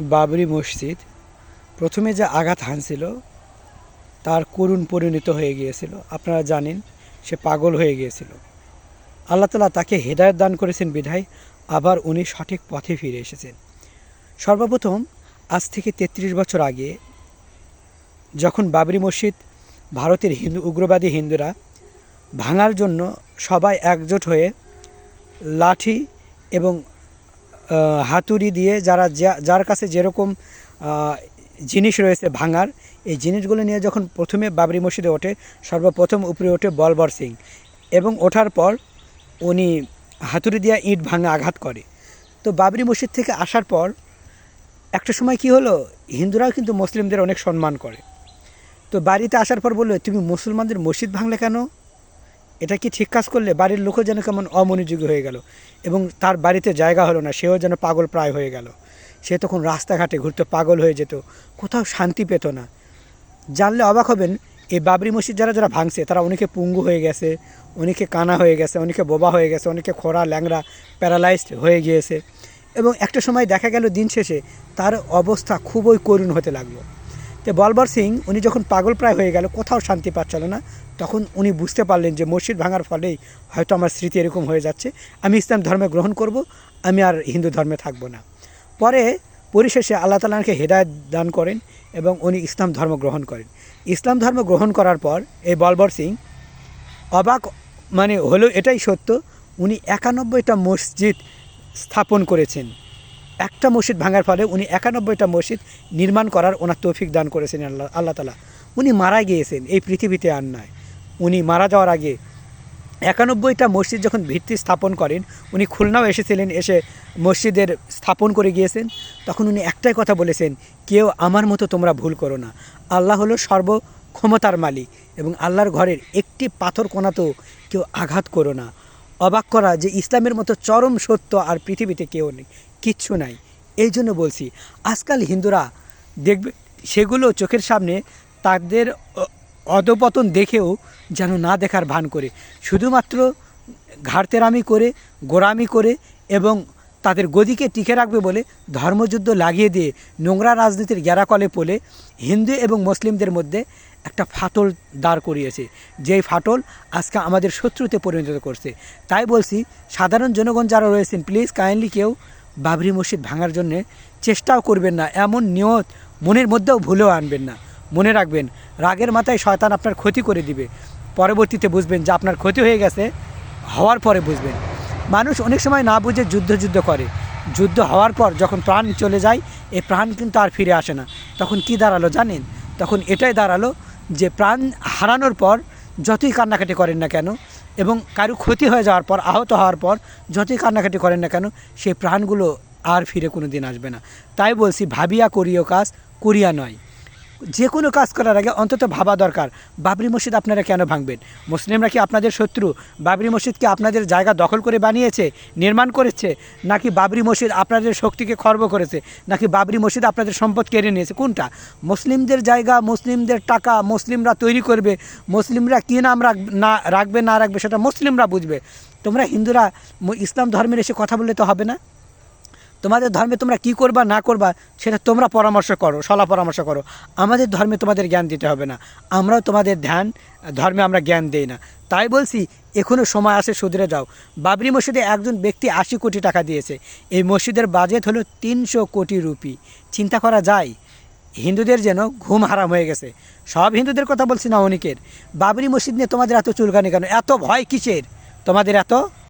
বাবরি মসজিদ। প্রথমে যে আঘাত হানছিল, তার করুণ পরিণত হয়ে গিয়েছিল। আপনারা জানেন, সে পাগল হয়ে গিয়েছিল। আল্লাহ তালা তাকে হেদায়ত দান করেছেন বিধায় আবার উনি সঠিক পথে ফিরে এসেছেন। সর্বপ্রথম আজ থেকে তেত্রিশ বছর আগে যখন বাবরি মসজিদ ভারতের হিন্দু, উগ্রবাদী হিন্দুরা ভাঙার জন্য সবাই একজোট হয়ে লাঠি এবং হাতুড়ি দিয়ে যারা যার কাছে যেরকম জিনিস রয়েছে ভাঙার, এই জিনিসগুলো নিয়ে যখন প্রথমে বাবরি মসজিদে ওঠে, সর্বপ্রথম উপরে ওঠে বলবর সিং। এবং ওঠার পর উনি হাতুড়ি দিয়ে ইট ভাঙা আঘাত করে। তো বাবরি মসজিদ থেকে আসার পর একটা সময় কি হলো, হিন্দুরাও কিন্তু মুসলিমদের অনেক সম্মান করে। তো বাড়িতে আসার পর বলল, তুমি মুসলমানদের মসজিদ ভাঙলে কেন? এটা কি ঠিক কাজ করলে? বাড়ির লোকও যেন কেমন অমনোযোগী হয়ে গেল এবং তার বাড়িতে জায়গা হলো না, সেও যেন পাগল প্রায় হয়ে গেল। সে তখন রাস্তাঘাটে ঘুরতে পাগল হয়ে যেত, কোথাও শান্তি পেত না। জানলে অবাক হবেন এই বাবরি মসজিদ যারা যারা ভাঙছে, তারা অনেকে পুঙ্গু হয়ে গেছে, অনেকে কানা হয়ে গেছে, অনেকে বোবা হয়ে গেছে, অনেকে খোড়া ল্যাংড়া, প্যারালাইজড হয়ে গিয়েছে। এবং একটা সময় দেখা গেল দিন শেষে, তার অবস্থা খুবই করুণ হতে লাগল। তো বলবর সিং, উনি যখন পাগল প্রায় হয়ে গেল, কোথাও শান্তি পাচ্ছিল না। তখন উনি বুঝতে পারলেন যে মসজিদ ভাঙার ফলেই হয়তো আমার স্মৃতি এরকম হয়ে যাচ্ছে। আমি ইসলাম ধর্মে গ্রহণ করব, আমি আর হিন্দু ধর্মে থাকব না। পরে পরিশেষে আল্লাহ তালাকে হেদায়ত দান করেন এবং উনি ইসলাম ধর্ম গ্রহণ করেন। ইসলাম ধর্ম গ্রহণ করার পর এই বলবর সিং অবাক মানে হলো এটাই সত্য, উনি একানব্বইটা মসজিদ স্থাপন করেছেন। একটা মসজিদ ভাঙার ফলে উনি একানব্বইটা মসজিদ নির্মাণ করার ওনার তৌফিক দান করেছেন আল্লাহ আল্লাহ তালা উনি মারা গিয়েছেন, এই পৃথিবীতে আর নয় উনি মারা যাওয়ার আগে একানব্বইটা মসজিদ যখন ভিত্তি স্থাপন করেন, উনি খুলনাও এসেছিলেন, এসে মসজিদের স্থাপন করে গিয়েছেন। তখন উনি একটাই কথা বলেছেন, কেউ আমার মতো তোমরা ভুল করো না। আল্লাহ হলো সর্ব ক্ষমতার মালিক এবং আল্লাহর ঘরের একটি পাথর কোনাতেও কেউ আঘাত করো না। অবাক করা যে ইসলামের মতো চরম সত্য আর পৃথিবীতে কেউ নেই, কিচ্ছু নাই। এই জন্য বলছি, আজকাল হিন্দুরা দেখবে, সেগুলো চোখের সামনে তাদের অধপতন দেখেও যেন না দেখার ভান করে। শুধুমাত্র ঘাড়তেরামি করে, গোড়ামি করে এবং তাদের গদিকে টিকে রাখবে বলে ধর্মযুদ্ধ লাগিয়ে দিয়ে নোংরা রাজনীতির গ্যারাকলে পলে হিন্দু এবং মুসলিমদের মধ্যে একটা ফাটল দাঁড় করিয়েছে। যেই ফাটল আজকে আমাদের শত্রুতে পরিণত করছে। তাই বলছি, সাধারণ জনগণ যারা রয়েছেন প্লিজ কাইন্ডলি কেউ বাবরি মসজিদ ভাঙার জন্য চেষ্টাও করবেন না। এমন নিয়ত মনের মধ্যেও ভুলেও আনবেন না। মনে রাখবেন, রাগের মাথায় শয়তান আপনার ক্ষতি করে দিবে। পরবর্তীতে বুঝবেন যে আপনার ক্ষতি হয়ে গেছে, হওয়ার পরে বুঝবেন। মানুষ অনেক সময় না বুঝে যুদ্ধ যুদ্ধ করে। যুদ্ধ হওয়ার পর যখন প্রাণ চলে যায় এই প্রাণ কিন্তু আর ফিরে আসে না। তখন কি দাঁড়াল জানেন? তখন এটাই দাঁড়াল যে প্রাণ হারানোর পর যতই কান্নাকাটি করেন না কেন এবং কারও ক্ষতি হয়ে যাওয়ার পর, আহত হওয়ার পর যতই কান্নাকাটি করেন না কেন, সেই প্রাণগুলো আর ফিরে কোনো দিন আসবে না। তাই বলছি, ভাবিয়া করিও কাজ, করিয়া নয়। যে কোনো কাজ করার আগে অন্তত ভাবা দরকার, বাবরি মসজিদ আপনারা কেন ভাঙবেন? মুসলিমরা কি আপনাদের শত্রু? বাবরি মসজিদ কি আপনাদের জায়গা দখল করে বানিয়েছে, নির্মাণ করেছে, নাকি বাবরি মসজিদ আপনাদের শক্তিকে খর্ব করেছে, নাকি বাবরি মসজিদ আপনাদের সম্পদ কেড়ে নিয়েছে? কোনটা? মুসলিমদের জায়গা, মুসলিমদের টাকা মুসলিমরা তৈরি করবে, মুসলিমরা কী নাম রাখ, না, রাখবে না রাখবে সেটা মুসলিমরা বুঝবে। তোমরা হিন্দুরা ইসলাম ধর্মের এসে কথা বললে তো হবে না? তোমাদের ধর্মে তোমরা কি করবা, না করবা, সেটা তোমরা পরামর্শ করো, সলা পরামর্শ করো। আমাদের ধর্মে তোমাদের জ্ঞান দিতে হবে না। আমরাও তোমাদের ধ্যান, ধর্মে আমরা জ্ঞান দেই না। তাই বলছি এখনও সময় আসে সুধরে যাও। বাবরি মসজিদে একজন ব্যক্তি আশি কোটি টাকা দিয়েছে। এই মসজিদের বাজেট হলো তিনশো কোটি রুপি। চিন্তা করা যায়, হিন্দুদের যেন ঘুম হারাম হয়ে গেছে। সব হিন্দুদের কথা বলছি না অনেকের। বাবরি মসজিদ নিয়ে তোমাদের এত চুলকানি কেন? এত ভয় কিসের? তোমাদের এত